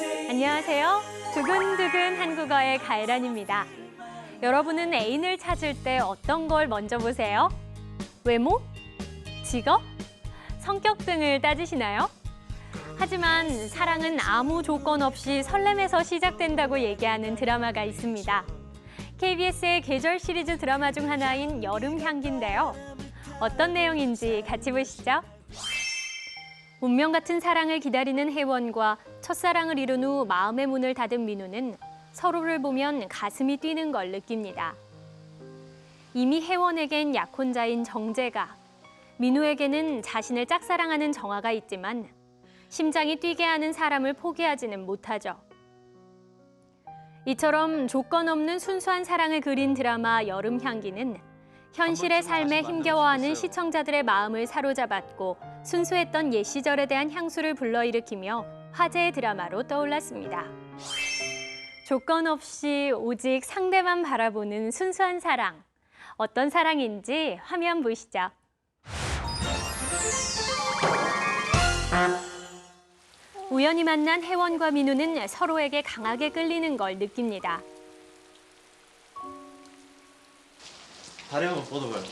안녕하세요. 두근두근 한국어의 가이란입니다. 여러분은 애인을 찾을 때 어떤 걸 먼저 보세요? 외모? 직업? 성격 등을 따지시나요? 하지만 사랑은 아무 조건 없이 설렘에서 시작된다고 얘기하는 드라마가 있습니다. KBS의 계절 시리즈 드라마 중 하나인 여름 향기인데요. 어떤 내용인지 같이 보시죠. 운명 같은 사랑을 기다리는 혜원과 첫사랑을 이룬 후 마음의 문을 닫은 민우는 서로를 보면 가슴이 뛰는 걸 느낍니다. 이미 혜원에겐 약혼자인 정재가, 민우에게는 자신을 짝사랑하는 정아가 있지만 심장이 뛰게 하는 사람을 포기하지는 못하죠. 이처럼 조건 없는 순수한 사랑을 그린 드라마 여름 향기는 현실의 삶에 힘겨워하는 시청자들의 마음을 사로잡았고 순수했던 옛 시절에 대한 향수를 불러일으키며 화제의 드라마로 떠올랐습니다. 조건 없이 오직 상대만 바라보는 순수한 사랑. 어떤 사랑인지 화면 보시죠. 우연히 만난 혜원과 민우는 서로에게 강하게 끌리는 걸 느낍니다. 다리 한번 뻗어봐요.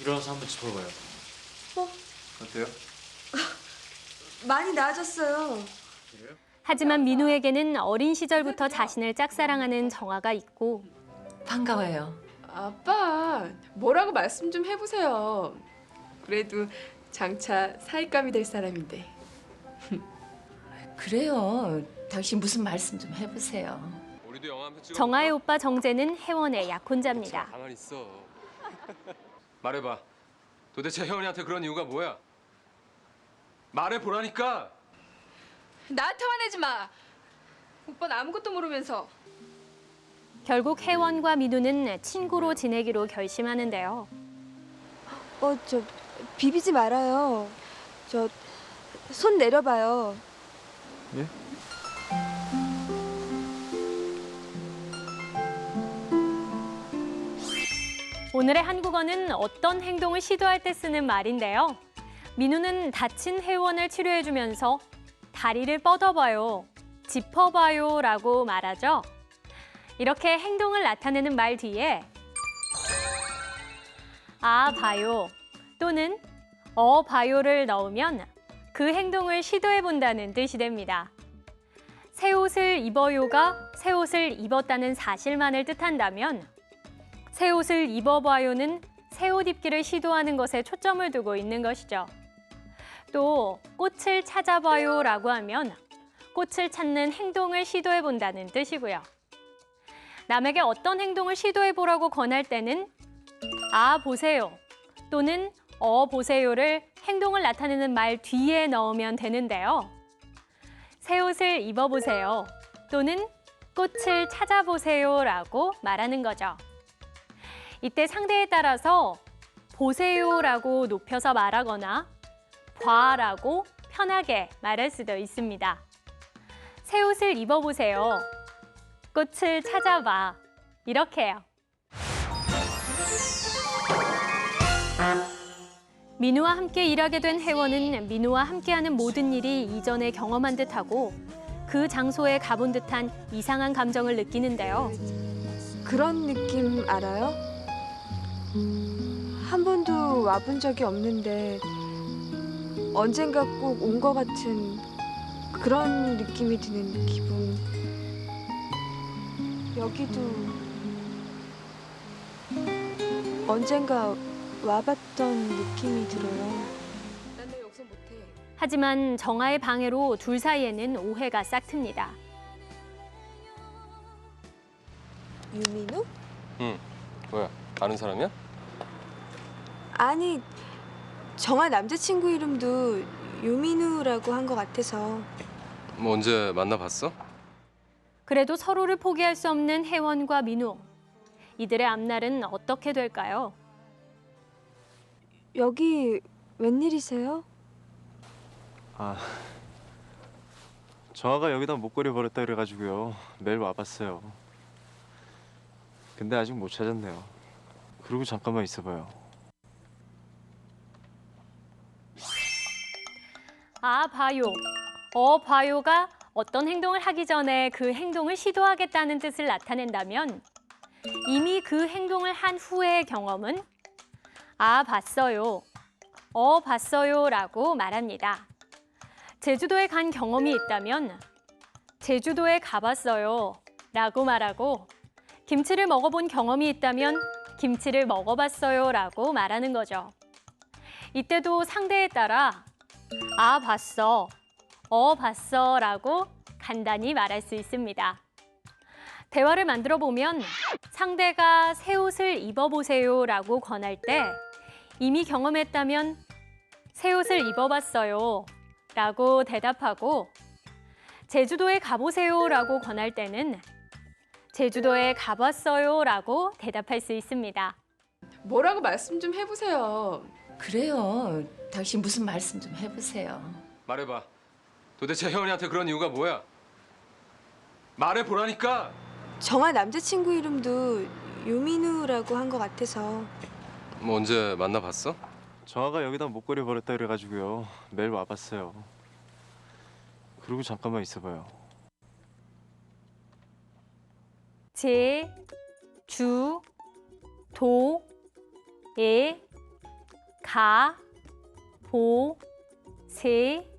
일어나서 한번 짚어봐요. 어때요? 많이 나아졌어요. 하지만 민우에게는 어린 시절부터 자신을 짝사랑하는 정아가 있고 반가워요. 아빠, 뭐라고 말씀 좀 해보세요. 그래도 장차 사윗감이 될 사람인데. 그래요. 당신 무슨 말씀 좀 해보세요. 우리도 영화 한편 찍어. 정아의 오빠 정재는 혜원의 약혼자입니다. 가만히 있어. 말해봐. 도대체 혜원이한테 그런 이유가 뭐야? 말해 보라니까. 나한테 화내지 마. 오빠는 아무것도 모르면서. 결국 혜원과 민우는 친구로 지내기로 결심하는데요. 어, 저 비비지 말아요. 저 손 내려봐요. 예? 오늘의 한국어는 어떤 행동을 시도할 때 쓰는 말인데요. 민우는 다친 혜원을 치료해주면서 다리를 뻗어봐요, 짚어봐요 라고 말하죠. 이렇게 행동을 나타내는 말 뒤에 아, 봐요 또는 어, 봐요를 넣으면 그 행동을 시도해본다는 뜻이 됩니다. 새 옷을 입어요가 새 옷을 입었다는 사실만을 뜻한다면 새 옷을 입어봐요는 새 옷 입기를 시도하는 것에 초점을 두고 있는 것이죠. 또 꽃을 찾아봐요라고 하면 꽃을 찾는 행동을 시도해 본다는 뜻이고요. 남에게 어떤 행동을 시도해 보라고 권할 때는 아 보세요 또는 어 보세요를 행동을 나타내는 말 뒤에 넣으면 되는데요. 새 옷을 입어보세요 또는 꽃을 찾아보세요라고 말하는 거죠. 이때 상대에 따라서 보세요라고 높여서 말하거나 봐라고 편하게 말할 수도 있습니다. 새 옷을 입어보세요. 꽃을 찾아봐. 이렇게요. 민우와 함께 일하게 된 혜원은 민우와 함께하는 모든 일이 이전에 경험한 듯하고 그 장소에 가본 듯한 이상한 감정을 느끼는데요. 그런 느낌 알아요? 한 번도 와본 적이 없는데 언젠가 꼭 온 것 같은 그런 느낌이 드는 기분. 여기도 언젠가 와봤던 느낌이 들어요. 하지만 정아의 방해로 둘 사이에는 오해가 싹틉니다. 유민우? 응. 뭐야? 아는 사람이야? 아니 정아 남자친구 이름도 유민우라고 한 것 같아서 뭐 언제 만나봤어? 그래도 서로를 포기할 수 없는 혜원과 민우. 이들의 앞날은 어떻게 될까요? 여기 웬일이세요? 아, 정아가 여기다 목걸이 버렸다 그래가지고요. 매일 와봤어요. 근데 아직 못 찾았네요. 그리고 잠깐만 있어봐요. 아, 봐요. 어, 봐요가 어떤 행동을 하기 전에 그 행동을 시도하겠다는 뜻을 나타낸다면 이미 그 행동을 한 후의 경험은 아, 봤어요. 어, 봤어요. 라고 말합니다. 제주도에 간 경험이 있다면 제주도에 가봤어요. 라고 말하고 김치를 먹어본 경험이 있다면 김치를 먹어봤어요. 라고 말하는 거죠. 이때도 상대에 따라 아, 봤어. 어, 봤어. 라고 간단히 말할 수 있습니다. 대화를 만들어 보면 상대가 새 옷을 입어보세요. 라고 권할 때 이미 경험했다면 새 옷을 입어봤어요. 라고 대답하고 제주도에 가보세요. 라고 권할 때는 제주도에 가봤어요. 라고 대답할 수 있습니다. 뭐라고 말씀 좀 해보세요. 그래요. 당신 무슨 말씀 좀 해보세요. 말해봐. 도대체 혜원이한테 그런 이유가 뭐야? 말해보라니까. 정아 남자친구 이름도 유민우라고 한 것 같아서 뭐 언제 만나봤어? 정아가 여기다 목걸이 버렸다 그래가지고요. 매일 와봤어요. 그리고 잠깐만 있어봐요. 제, 주, 도, 에, 가, 보, 세,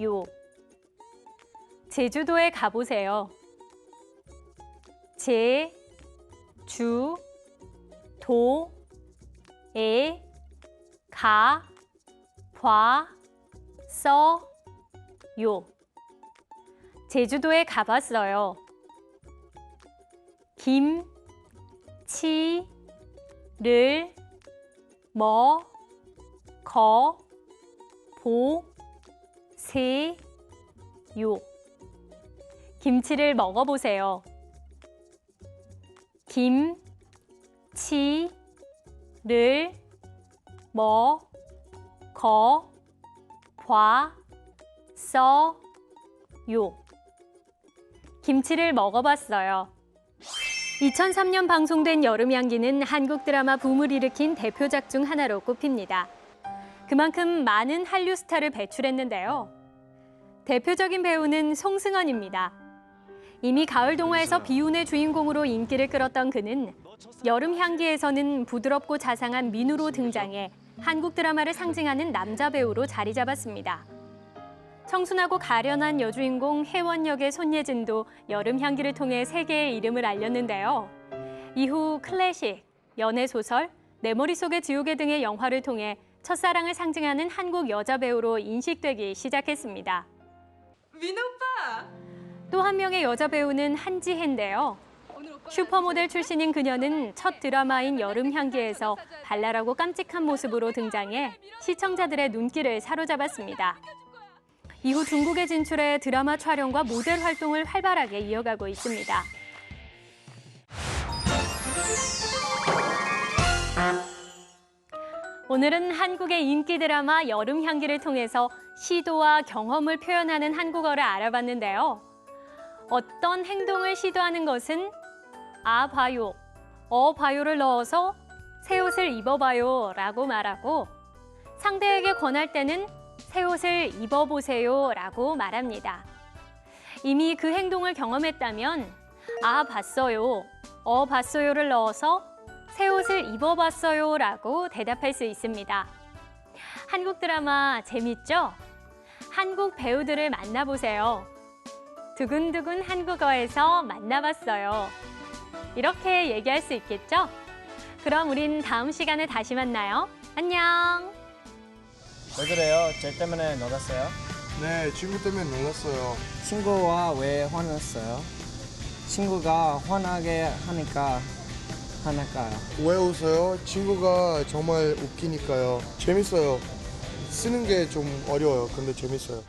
요. 제주도에 가보세요. 제, 주, 도, 에, 가, 봐, 써, 요. 제주도에 가봤어요. 김, 치, 를, 뭐, 거, 보, 세, 요. 김치를 먹어보세요. 김, 치, 를, 뭐, 거, 봐, 써, 요. 김치를 먹어봤어요. 2003년 방송된 여름향기는 한국 드라마 붐을 일으킨 대표작 중 하나로 꼽힙니다. 그만큼 많은 한류 스타를 배출했는데요. 대표적인 배우는 송승헌입니다. 이미 가을 동화에서 비운의 주인공으로 인기를 끌었던 그는 여름향기에서는 부드럽고 자상한 민우로 등장해 한국 드라마를 상징하는 남자 배우로 자리 잡았습니다. 청순하고 가련한 여주인공 혜원 역의 손예진도 여름 향기를 통해 세계의 이름을 알렸는데요. 이후 클래식, 연애 소설, 내 머릿속의 지우개 등의 영화를 통해 첫사랑을 상징하는 한국 여자 배우로 인식되기 시작했습니다. 민호 오빠. 또 한 명의 여자 배우는 한지혜인데요. 슈퍼모델 출신인 그녀는 첫 드라마인 여름 향기에서 발랄하고 깜찍한 모습으로 등장해 시청자들의 눈길을 사로잡았습니다. 이후 중국에 진출해 드라마 촬영과 모델 활동을 활발하게 이어가고 있습니다. 오늘은 한국의 인기 드라마 여름 향기를 통해서 시도와 경험을 표현하는 한국어를 알아봤는데요. 어떤 행동을 시도하는 것은 아 봐요, 어 봐요를 넣어서 새 옷을 입어봐요 라고 말하고 상대에게 권할 때는 새 옷을 입어보세요 라고 말합니다. 이미 그 행동을 경험했다면 아 봤어요, 어 봤어요를 넣어서 새 옷을 입어봤어요 라고 대답할 수 있습니다. 한국 드라마 재밌죠? 한국 배우들을 만나보세요. 두근두근 한국어에서 만나봤어요. 이렇게 얘기할 수 있겠죠? 그럼 우린 다음 시간에 다시 만나요. 안녕! 왜 그래요? 쟤 때문에 놀았어요? 네, 친구 때문에 놀랐어요. 친구와 왜 화났어요? 친구가 화나게 하니까 화날까요? 왜 웃어요? 친구가 정말 웃기니까요. 재밌어요. 쓰는 게 좀 어려워요. 근데 재밌어요.